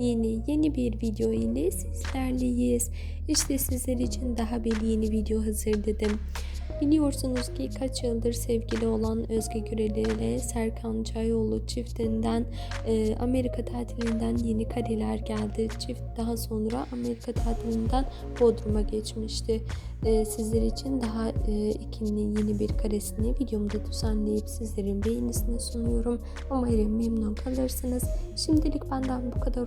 Yeni yeni bir video ile sizlerleyiz. İşte sizler için daha bir yeni video hazırladım. Biliyorsunuz ki kaç yıldır sevgili olan Özge Güreli ile Serkan Çayoğlu çiftinden e, Amerika tatilinden yeni kareler geldi. Çift daha sonra Amerika tatilinden Bodrum'a geçmişti. E, sizler için daha e, ikinin yeni bir karesini videomda düzenleyip sizlerin beğenisini sunuyorum. Umarım memnun kalırsınız. Şimdilik benden bu kadar